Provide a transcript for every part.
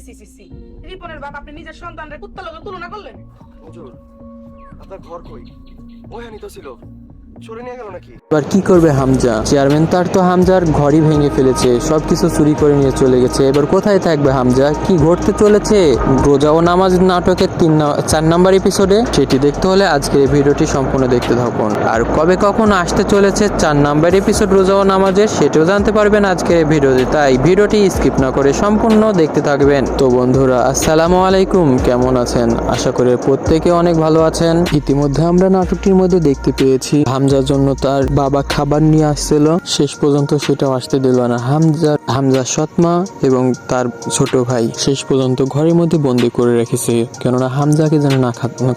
C C C রিপনের বাপ আপনি নিজের সন্তানরে কুত্তা লোকের তুলনা করলেন? হুজুর, আপনার ঘর কই? ওহানি তো ছিল। নাকি? এবার কি করবে হামজা? চেয়ারম্যান তার তো হামজার ভেঙে ফেলেছে, সবকিছু চুরি করে নিয়ে চলে গেছে। এবার কোথায় থাকবে হামজা? কি ঘটতে চলেছে? রোজা ও নামাজ নাটকের তিন চার নাম্বার এপিসোডে সেটি দেখতে হলে ভিডিওটি সম্পূর্ণ দেখতে থাকুন। আর কবে কখন আসতে চলেছে চার নাম্বার এপিসোড রোজা ও নামাজের সেটাও জানতে পারবেন আজকের ভিডিওতে। তাই ভিডিওটি স্কিপ না করে সম্পূর্ণ দেখতে থাকবেন। তো বন্ধুরা, আসসালামু আলাইকুম। কেমন আছেন? আশা করি প্রত্যেকে অনেক ভালো আছেন। ইতিমধ্যে আমরা নাটকটির মধ্যে দেখতে পেয়েছি হামজার জন্য তার বাবা খাবার নিয়ে আসছিল। শেষ পর্যন্ত সেটাও আসতে দিল না। হামজা হামজার সৎমা এবং তার ছোট ভাই শেষ পর্যন্ত ঘরের মধ্যে বন্দি করে রেখেছে। কেননা হামজাকে যেন না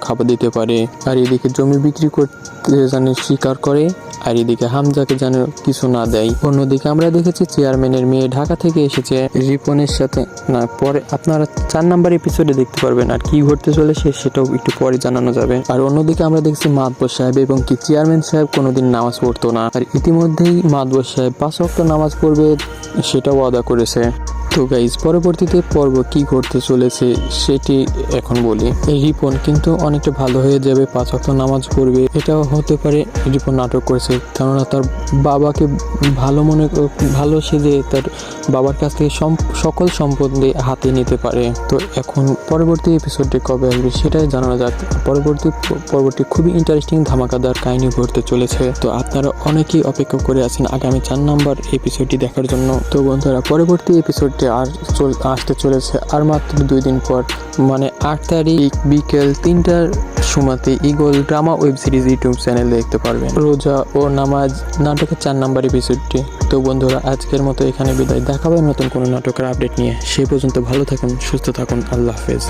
খাবার দিতে পারে। আর এদিকে জমি বিক্রি করতে যেন স্বীকার করে আর এদিকে হামজাকে যেন কিছু না দেয়। অন্যদিকে আমরা দেখেছি চেয়ারম্যানের মেয়ে ঢাকা থেকে এসেছে রিপনের সাথে। না, পরে আপনারা চার নাম্বার এপিসোডে দেখতে পারবেন আর কি ঘটতে চলেছে সেটাও একটু পরে জানানো যাবে। আর অন্যদিকে আমরা দেখছি মাতবর সাহেব এবং কি চেয়ারম্যান সাহেব কোনোদিন নামাজ পড়তো না। আর ইতিমধ্যেই মাতবর সাহেব পাঁচ ওয়াক্ত নামাজ পড়বে সেটাও আদা করেছে। তো গাইজ পরবর্তীতে পর্ব কি ঘটতে চলেছে সেটি এখন বলি। এই রিপন কিন্তু অনেকটা ভালো হয়ে যাবে, পাঁচ ওয়াক্ত নামাজ পড়বে। এটাও হতে পারে রিপন নাটক করেছে, কেননা তার বাবাকে ভালো মনে ভালো সেজে তার বাবার কাছ থেকে সকল সম্পদে হাতে নিতে পারে। তো এখন পরবর্তী এপিসোডটি কবে আসবে সেটাই জানানো যাক। পরবর্তী পর্বটি খুবই ইন্টারেস্টিং ধামাকাদার কাহিনী ঘটতে চলেছে। তো আপনারা অনেকেই অপেক্ষা করে আছেন আগামী চার নম্বর এপিসোডটি দেখার জন্য। তো বন্ধুরা, পরবর্তী এপিসোডটি আর চল আসতে চলেছে আর মাত্র দুই দিন পর। মানে আট তারিখ বিকেল তিনটার সময়তে eagle drama web series YouTube channel দেখতে পারবেন। রোজা ও নামাজ নাটকের চার নাম্বার এপিসোডটি তো বন্ধুরা, আজকের মতো এখানে বিদায়। দেখাবে নতুন কোনো নাটকের আপডেট নিয়ে। সেই পর্যন্ত ভালো থাকুন, সুস্থ থাকুন। আল্লাহ হাফেজ।